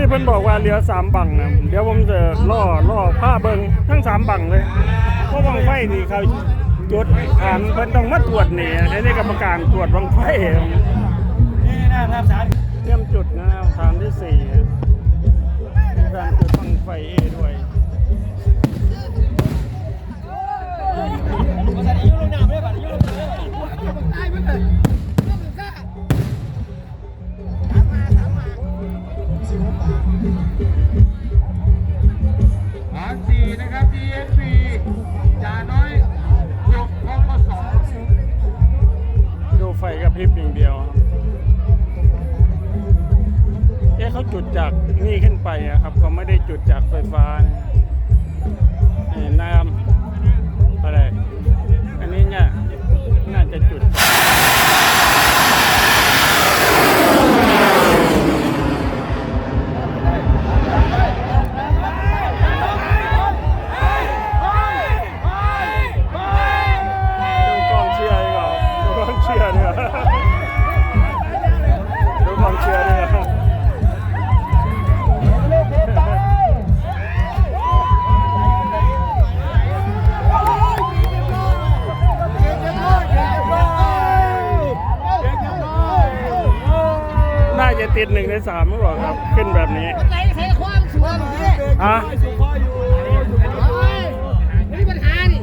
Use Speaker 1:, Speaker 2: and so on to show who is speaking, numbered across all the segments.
Speaker 1: นี่เพิ่นบอกว่าเหลือสามบังนะเดี๋ยวผมจะล่อล่อผ้าเบิงทั้งสามบังเลยเพราะบังไฟนี่เขาจุดอ่านเพิ่นต้องมาตรวจนี่ในนี้กรรมการตรวจบังไฟ
Speaker 2: นี่นะภาพสาร
Speaker 1: เตรียมจุดนะครับฐานที่สี่มีการจุดบังไฟเอด้วย
Speaker 2: ภาษายุ่งลงน้ำไม่ได้บัดยุ่งลงน้ำไม่ได้
Speaker 3: ฐานสี่นะครับ DSP จ่าน้อยยกพกสอง
Speaker 1: ดูไฟกระพริบอย่างเดียวครับเอ๊ะเขาจุดจากนี่ขึ้นไปอะครับเขาไม่ได้จุดจากไฟฟ้านะน้ำอะไร อันนี้เนี่ยน่าจะจุด จะติดหนึ่งในสามหรือเปล่าครับ ขึ้นแบบนี้
Speaker 4: ไหนใช้ความสวยแบบนี้
Speaker 1: ฮะ
Speaker 4: ไม่มีปัญหานี่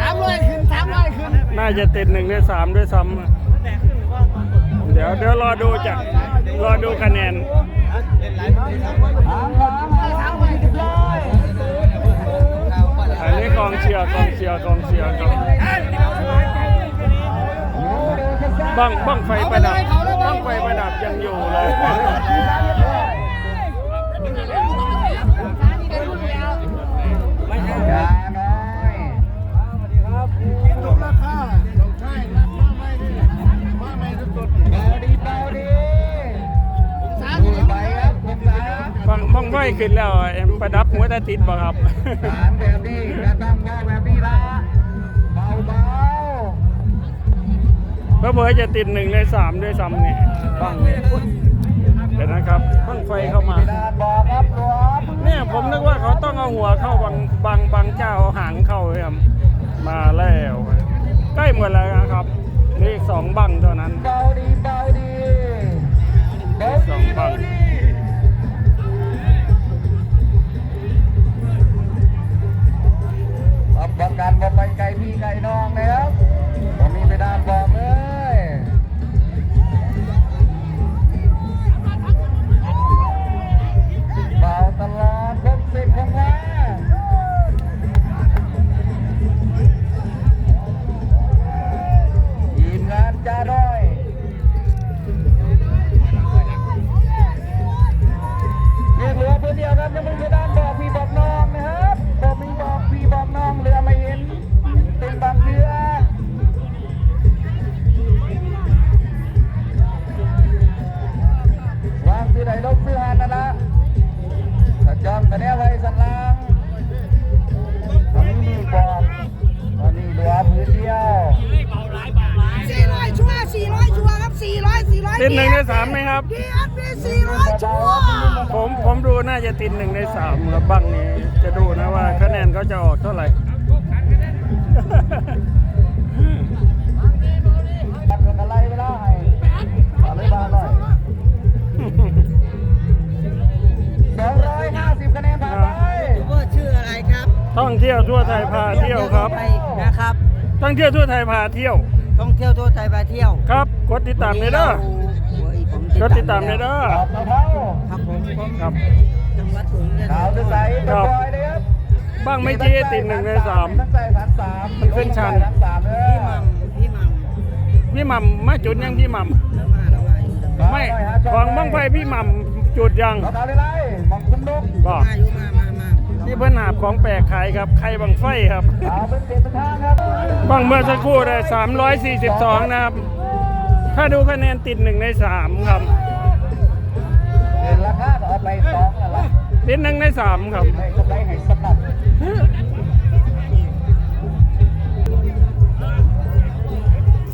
Speaker 4: สามร้อยขึ้นสามร้อยขึ้น
Speaker 1: น่าจะติดหนึ่งในสามด้วยซ้ำอะเดี๋ยวเดี๋ยวรอดูจากรอดูคะแนนอันนี้กองเชียร์กองเชียร์กองเชียร์ครับบ้างบ้างไฟประดับ อยู่เลย
Speaker 3: จ่าน้อยเบาดีเบาดีดูไมสา
Speaker 1: บ้างบ้างไฟขึ้นแล้วเอ็มประดับหัวตาติดบ่ครับ
Speaker 3: ฐานแบบนี้ เพื่
Speaker 1: อเพื่อจะติดหนึ่งในสามด้วยซ้ำเนี่ยบ้างเนี่ยเดี๋ยวนะครับบ้างไฟเข้ามา
Speaker 3: ด้านบอกครับรวม
Speaker 1: เนี่ยผมนึกว่าเขาต้องเอาหัวเข้าบางบางบางเจ้าเอาหางเข้าเลยครับมาแล้วใกล้หมดแล้วนะครับนี่อีกสองบังเท่านั้น
Speaker 3: เบาดีเบาดีเบา
Speaker 1: สอ
Speaker 3: ดี
Speaker 1: งบัง
Speaker 3: น่าจะติด
Speaker 1: หนึ่งในสามแล้วบังนี้จะดูนะว่าคะแนนเขาจะออกเท่าไหร่
Speaker 3: ตัดเงินอะไรไม่ได้ตัดเลยบาทหน่อยสองร้อยห้าสิบคะแนนผ่านไป
Speaker 2: ว่าชื่ออะไรครับ
Speaker 1: ท่องเที่ยวทั่วไทยพาเที่ยวครับ
Speaker 2: ไปนะครับ
Speaker 1: ท่องเที่ยวทั่วไทยพาเที่ยว
Speaker 2: ท่องเที่ยวทั่วไทยไปเที่ยว
Speaker 1: ครับกดติดตามเลยเด้อกดติดตามเลยเด้อ
Speaker 3: ตอบเท่า
Speaker 2: ครับผมผม
Speaker 1: ครับ
Speaker 2: จังหวัดสุรินทร์
Speaker 3: ขาวจะใสเรียบร้อยเลยครับ
Speaker 1: บ้างไม่จี้ติดหนึ่งในสาม
Speaker 3: ทั้งใส่ฐานสาม
Speaker 1: มันขึ้นชัน
Speaker 3: ฐานสามเลย
Speaker 2: พี่มัมพี่มัม
Speaker 1: พี่หม่ำมาจุดยังพี่หม่
Speaker 2: แล้วมาแล้วมาำ
Speaker 1: ไม่ของบ้างไฟพี่หม่ำจุดยัง
Speaker 3: เราเอาเลยไรมองคุ้มนก
Speaker 1: ก็
Speaker 2: มาอยู่มามามา
Speaker 1: ที่เพิ่นหาบของแปลกขายครับ ไข่บังไฟครับ
Speaker 3: เอาเป็นเศษเป็นทางครับ
Speaker 1: บ้างเมื่อสักครู่ได้342 นะครับ ถ้าดูคะแนนติดหนึ่งในสามครับ
Speaker 3: ไปสองนั่นแหละ
Speaker 1: ติดหนึ่งในสามครับ
Speaker 3: ให้กำไรให้สนับ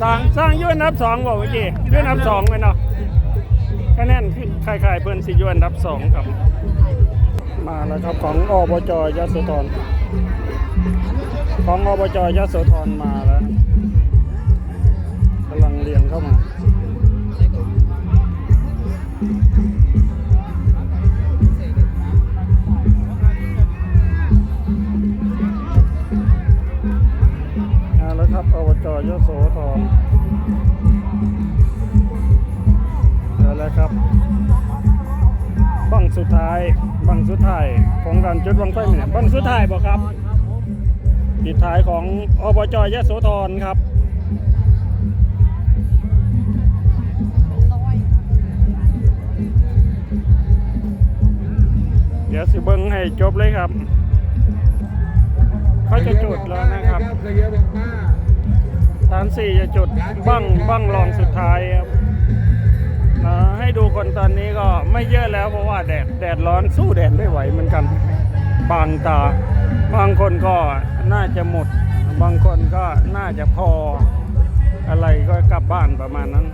Speaker 1: สร้างสร้างอยืนนับสองบอกเมื่อกี้อยืนนับสองไปเนาะคะแนนคือคล้ายๆเพิ่นสิอยอันดับสองครับ มาแล้วครับของอบจยโสธรของอบจยโสธรมาแล้ว จุดบังไฟเนี่ยบังสุดท้ายบ่ครับปิดท้ายของอบจยโสธรครับเดี๋ยวสิเบิ้งให้จบเลยครับ เขาจะจุดแล้วนะครับฐานสี่จะจุดบั้งบั้งรองสุดท้ายครับนะให้ดูคนตอนนี้ก็ไม่เยอะแล้วเพราะว่าแดดแดดร้อนสู้แดดไม่ไหวเหมือนกัน บางตา บางคนก็น่าจะหมด บางคนก็น่าจะพอ อะไรก็กลับบ้านประมาณนั้น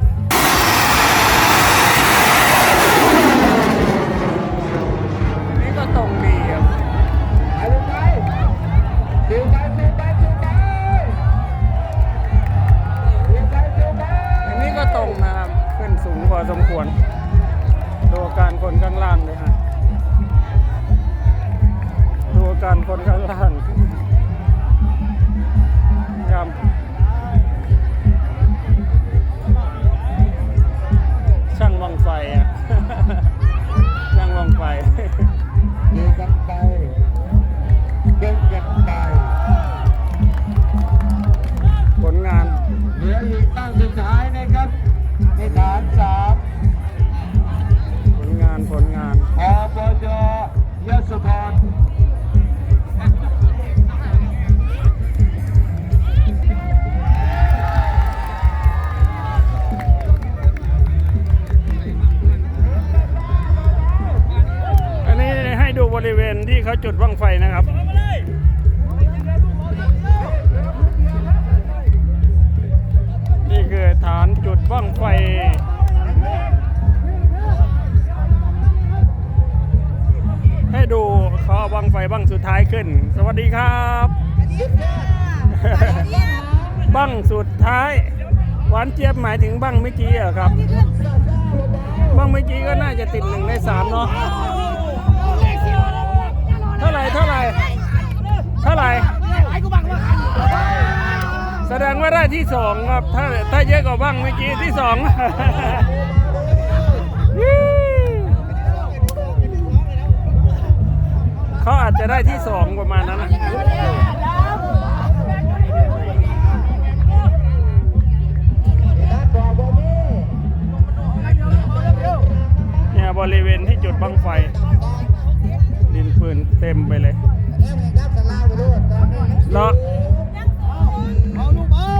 Speaker 1: สุด
Speaker 3: ท้าย
Speaker 1: ขึ้น สวัสดีครับบั้งสุดท้าย หวานเจี๊ยบหมายถึงบั้งเมื่อกี้เหรอครับ บั้งเมื่อกี้ก็น่าจะติดหนึ่งในสามเนาะเท่าไหร่เท่าไหร่เท่าไหร่
Speaker 4: ไอ้กูบังว่า
Speaker 1: แสดงว่าได้ที่สองครับ ถ้าถ้าเยอะกว่าบ้างเมื่อกี้ที่สอง จจะได้ที่สองประมาณนั้นนะ
Speaker 3: ด้านขวาบอมี่
Speaker 1: เนี่ยบริเวณที่จุดบังไฟ ดินปืนเต็มไปเลย
Speaker 3: เนี่ยแม่งดับสลาวไปด้วยตอนนี้
Speaker 1: แล้ว
Speaker 4: เอาลูกเอา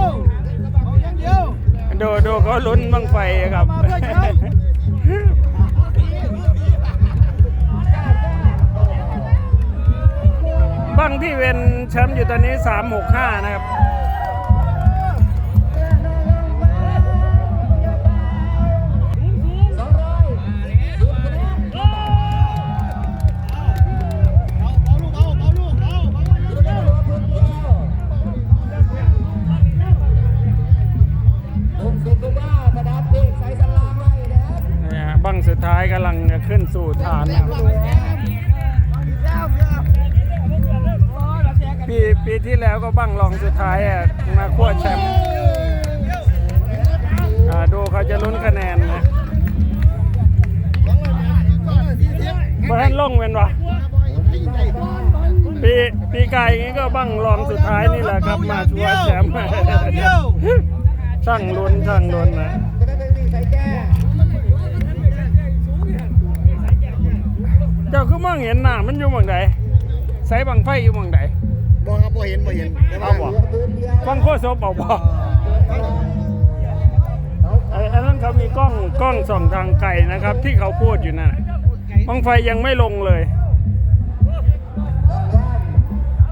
Speaker 4: เอาอย่างเดียว
Speaker 1: ดูดูเขาลุ้นบังไฟครับ ที่เป็นแชมป์อยู่ตอนนี้ 365 นะครับ
Speaker 3: สองร้อยสิบคะแนน
Speaker 4: เอาลูกเอาเอาลูกเอาเอา
Speaker 3: อยู่แล้วเหลือคนเดียวผมสุดว่าประดับเบรกใส่สลางไว้นะครับ
Speaker 1: เนี่ยบังสุดท้ายกำลังจะขึ้นสู่ฐานนะครับ ปีปีที่แล้วก็บังรองสุดท้ายอะมาขั้วแชมป์อ่าดูเขาจะลุ้นคะแนนนะเพราะฉะนั้นลงเป็นวะปีปีไก่อย่างนี้ก็บังรองสุดท้ายนี่แหละครับมาชัวร์แชมป์ช่างลุ้นช่างลุ้นนะเจ้าคือมองเห็นหน้ามันอยู่หมองใดใส่บังไฟอยู่หมองใด
Speaker 4: บ่ครับบ่เห็นบ่เห็นแต่ว่า
Speaker 1: เอาบ่ฟังโคตรโซบเอาบ่ไอ้อันนั้นเขามีกล้องกล้องส่องทางไกลนะครับ ที่เขาพูดอยู่นั่นน่ะบังไฟยังไม่ลงเลย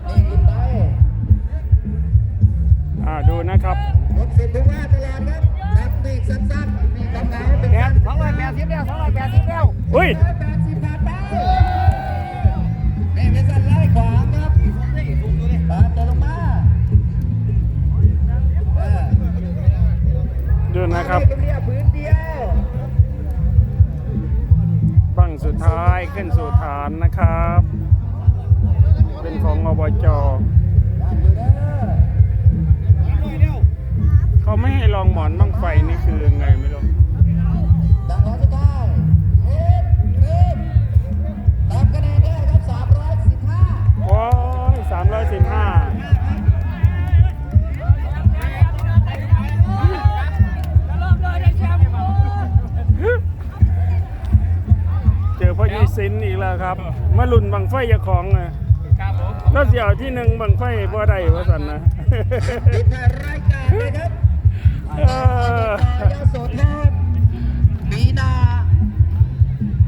Speaker 3: นี่กินไป
Speaker 1: อ่าดูนะครับ
Speaker 3: รถสิบทุกว่าตลาดครับครับเบรกสั้นๆนี่ทำไงให้เป็น
Speaker 4: แปดสองร้อยแปดสิบแล้วสองร้อยแปดสิบแล้ว
Speaker 1: อุ้ย
Speaker 3: ร้อย ขึ้
Speaker 1: นสู่ฐานนะครับ เป็นของอบจา
Speaker 3: มอยู่เขา
Speaker 1: ไม่ให้ลองหมอนบ้างไฟนี่คือไงไม่รู้
Speaker 3: สินอี
Speaker 1: กแล้วครับ มาลุ่นบังไฟอยาของอะ
Speaker 2: ครับผม
Speaker 1: แล้วเสี่ยวที่หนึ่งบังไฟบ่ได้ว่าสันนะ
Speaker 3: ปิดท้ายรายการเลยครับ
Speaker 1: เออ
Speaker 3: ยาโสธรมีนา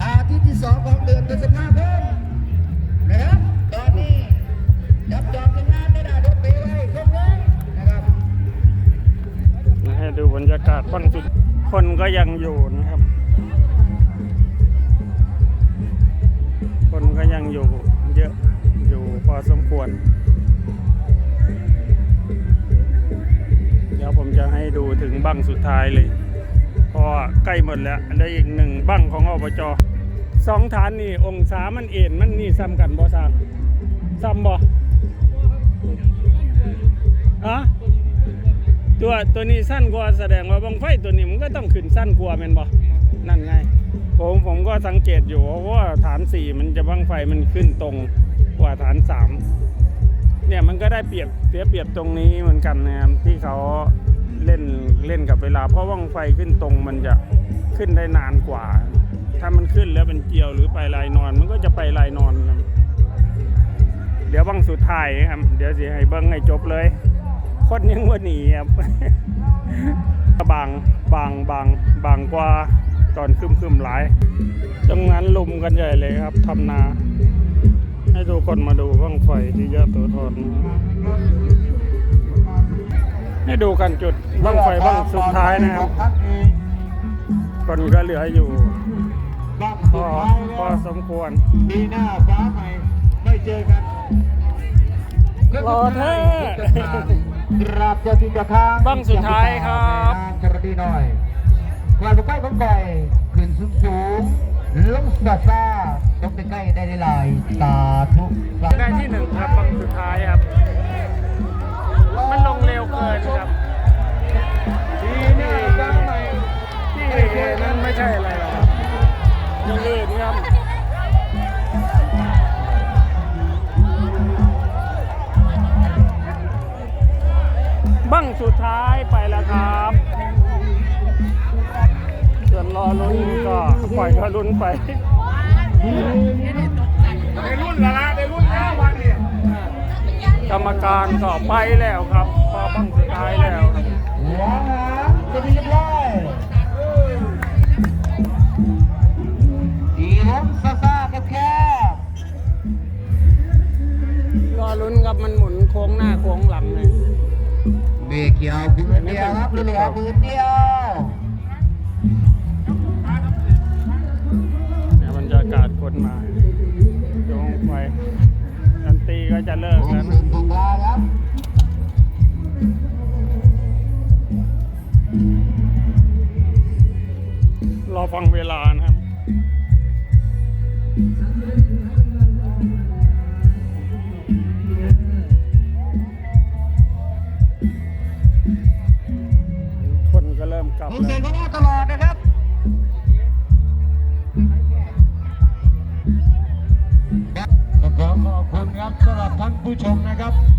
Speaker 3: อาทิตย์ที่สองของเดือนพฤษภาคมนะครับตอนนี้จับจองงานได้ได้รถไปไว้ครบเลยนะครับ
Speaker 1: ให้ดูบรรยากาศบังสุดคนก็ยังอยู่นะครับ อยู่พอสมควร เดี๋ยวผมจะให้ดูถึงบั้งสุดท้ายเลยเพราะใกล้หมดแล้วได้อีกหนึ่งบั้งของอบจสองฐานนี่องศามันเอ็นมันนี่ซ้ำกันบ่ซ้ำซ้ำบ่อะตัวตัวนี้สั้นกว่าแสดงว่าบังไฟตัวนี้มันก็ต้องขึ้นสั้นกว่าแม่นบ่นั่นไงผมผมก็สังเกตอยู่เพราะว่าฐานสี่มันจะบังไฟมันขึ้นตรง กว่าฐานสามเนี่ยมันก็ได้เปรียบเสียเปรียบตรงนี้เหมือนกันนะครับที่เขาเล่นเล่นกับเวลา เพราะว่างไฟขึ้นตรงมันจะขึ้นได้นานกว่า ถ้ามันขึ้นแล้วเป็นเกลียวหรือไปลายนอน มันก็จะไปลายนอนครับเดี๋ยวบังสุดท้ายครับ เดี๋ยวสิให้เบิ้งให้จบเลยคนยังว่าหนีครับบางบางบางบางกว่าตอนคึมคึมหลายตรงนั้นลุมกันใหญ่เลยครับทำนา คนมาดูบ้างไฟที่ยะโสธรให้ดูกันจุดบ้างไฟบ้างสุดท้ายนะครับคนก็เหลืออยู่พอพอสมควร
Speaker 3: ปีหน้าฟ้าใหม่ไม่เจอกัน
Speaker 1: รอแท้
Speaker 3: กราบเจ้าที่เจ้าทาง
Speaker 1: บั้งสุดท้ายครับ
Speaker 3: นางกระดีหน่อยกลายเป็นใกล้ของก่อยขึ้นสูงสูงลงซาซา ลงใกล้ๆได้หลายๆสาธุสาธุ
Speaker 1: ได้ที่หนึ่งครับบังสุดท้ายครับ มันลงเร็วเกินครับ
Speaker 3: ปีหน้าฟ้าใหม่
Speaker 1: ที่นั้นไม่ใช่อะไรหรอกยังอื่นครับบั้งสุดท้ายไปแล้วครับส่วนรอลุ้นก็ปล่อยก็ลุ้นไป
Speaker 2: ได้รุ่นละละได้รุ่นห้าวันเนี่ย
Speaker 1: กรรมการก็ไปแล้วครับพอบั้งสุดท้ายแล้วครับ
Speaker 3: หัวหางจะดีเรียบร้อยดีลงซาซาแคบ
Speaker 1: รอลุ้นครับมันหมุนโค้งหน้าโค้งหลังเลย
Speaker 3: ๆเบรกเกี่ยวพื้นเดียวครับเหลือพื้นเดียว
Speaker 1: มาโยงไปดนตรีก็จะเลิกแล้ว
Speaker 3: นะครับ
Speaker 1: รอฟังเวลานะครับคนก็เริ่มกลับแล้
Speaker 3: เสียง
Speaker 1: ว
Speaker 3: เขาว่าตลอดนะครับ ผู้ชมนะครับ